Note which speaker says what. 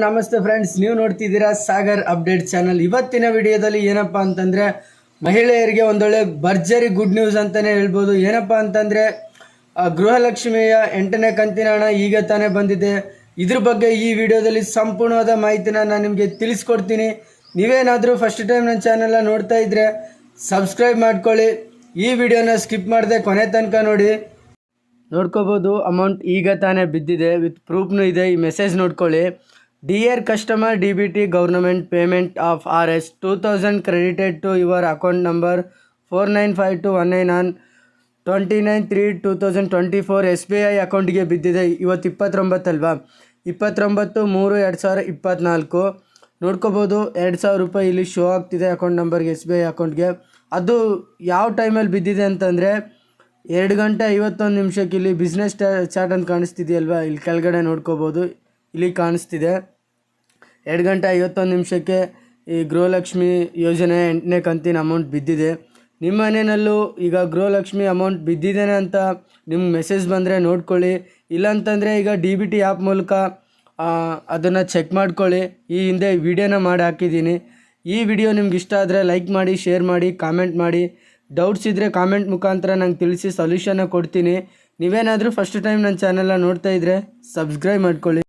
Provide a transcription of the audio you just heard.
Speaker 1: ನಮಸ್ತೆ ಫ್ರೆಂಡ್ಸ್ ನೀವು ನೋಡ್ತಿದ್ದೀರಾ ಸಾಗರ್ ಅಪ್ಡೇಟ್ ಚಾನಲ್ ಇವತ್ತಿನ ವಿಡಿಯೋದಲ್ಲಿ ಏನಪ್ಪ ಅಂತಂದ್ರೆ, ಮಹಿಳೆಯರಿಗೆ ಒಂದೊಳ್ಳೆ ಭರ್ಜರಿ ಗುಡ್ ನ್ಯೂಸ್ ಅಂತಾನೆ ಹೇಳ್ಬೋದು. ಏನಪ್ಪ ಅಂತಂದ್ರೆ ಗೃಹಲಕ್ಷ್ಮಿಯ ಎಂಟನೇ ಕಂತಿನ ಹಣ ಈಗ ತಾನೇ ಬಂದಿದೆ. ಇದ್ರ ಬಗ್ಗೆ ಈ ವಿಡಿಯೋದಲ್ಲಿ ಸಂಪೂರ್ಣವಾದ ಮಾಹಿತಿನ ನಾನು ನಿಮಗೆ ತಿಳಿಸ್ಕೊಡ್ತೀನಿ. ನೀವೇನಾದರೂ ಫಸ್ಟ್ ಟೈಮ್ ನನ್ನ ಚಾನೆಲ್ನ ನೋಡ್ತಾ ಇದ್ರೆ ಸಬ್ಸ್ಕ್ರೈಬ್ ಮಾಡ್ಕೊಳ್ಳಿ. ಈ ವಿಡಿಯೋನ ಸ್ಕಿಪ್ ಮಾಡದೆ ಕೊನೆ ತನಕ ನೋಡಿ. ನೋಡ್ಕೋಬೋದು ಅಮೌಂಟ್ ಈಗ ತಾನೇ ಬಿದ್ದಿದೆ. ವಿತ್ ಪ್ರೂಫ್ನೂ ಇದೆ. ಈ ಮೆಸೇಜ್ ನೋಡ್ಕೊಳ್ಳಿ. Dear customer D B T government payment of R S two thousand credited to your account number four nine five two one nine one twenty nine three two thousand twenty four S B I ಅಕೌಂಟ್ಗೆ ಬಿದ್ದಿದೆ. ಇವತ್ತು ಇಪ್ಪತ್ತೊಂಬತ್ತಲ್ವಾ ಇಪ್ಪತ್ತೊಂಬತ್ತು ಮೂರು ಎರಡು ಸಾವಿರ ಇಪ್ಪತ್ತ್ನಾಲ್ಕು ನೋಡ್ಕೋಬೋದು, ಎರಡು ಸಾವಿರ ರೂಪಾಯಿ ಇಲ್ಲಿ ಶೋ ಆಗ್ತಿದೆ ಅಕೌಂಟ್ ನಂಬರ್ಗೆ ಎಸ್ ಬಿ ಐ ಅಕೌಂಟ್ಗೆ ಅದು ಯಾವ ಟೈಮಲ್ಲಿ ಬಿದ್ದಿದೆ ಅಂತಂದರೆ, ಎರಡು ಗಂಟೆ ಐವತ್ತೊಂದು ನಿಮಿಷಕ್ಕೆ ಇಲ್ಲಿ ಬಿಸ್ನೆಸ್ ಚಾಟ್ ಅಂತ ಕಾಣಿಸ್ತಿದೆಯಲ್ವಾ? ಇಲ್ಲಿ ಕೆಳಗಡೆ ನೋಡ್ಕೋಬೋದು. ಇಲ್ಲಿ ಕಾಣಿಸ್ತಿದೆ. ಎರಡು ಗಂಟೆ ಐವತ್ತೊಂದು ನಿಮಿಷಕ್ಕೆ ಈ ಗೃಹಲಕ್ಷ್ಮಿ ಯೋಜನೆ ಎಂಟನೇ ಕಂತಿನ ಅಮೌಂಟ್ ಬಿದ್ದಿದೆ. ನಿಮ್ಮ ಮನೆಯಲ್ಲೂ ಈಗ ಗೃಹಲಕ್ಷ್ಮಿ ಅಮೌಂಟ್ ಬಿದ್ದಿದ್ದೇನೆ ಅಂತ ನಿಮ್ಗೆ ಮೆಸೇಜ್ ಬಂದರೆ ನೋಡ್ಕೊಳ್ಳಿ. ಇಲ್ಲಾಂತಂದರೆ ಈಗ ಡಿ ಬಿ ಟಿ ಆ್ಯಪ್ ಮೂಲಕ ಅದನ್ನು ಚೆಕ್ ಮಾಡ್ಕೊಳ್ಳಿ. ಈ ಹಿಂದೆ ವಿಡಿಯೋನ ಮಾಡಿ ಹಾಕಿದ್ದೀನಿ. ಈ ವಿಡಿಯೋ ನಿಮ್ಗೆ ಇಷ್ಟ ಆದರೆ ಲೈಕ್ ಮಾಡಿ ಶೇರ್ ಮಾಡಿ ಕಾಮೆಂಟ್ ಮಾಡಿ. ಡೌಟ್ಸ್ ಇದ್ದರೆ ಕಾಮೆಂಟ್ ಮುಖಾಂತರ ನಂಗೆ ತಿಳಿಸಿ ಸೊಲ್ಯೂಷನ್ನ ಕೊಡ್ತೀನಿ. ನೀವೇನಾದರೂ ಫಸ್ಟ್ ಟೈಮ್ ನನ್ನ ಚಾನೆಲ್ನ ನೋಡ್ತಾ ಇದ್ದರೆ ಸಬ್ಸ್ಕ್ರೈಬ್ ಮಾಡ್ಕೊಳ್ಳಿ.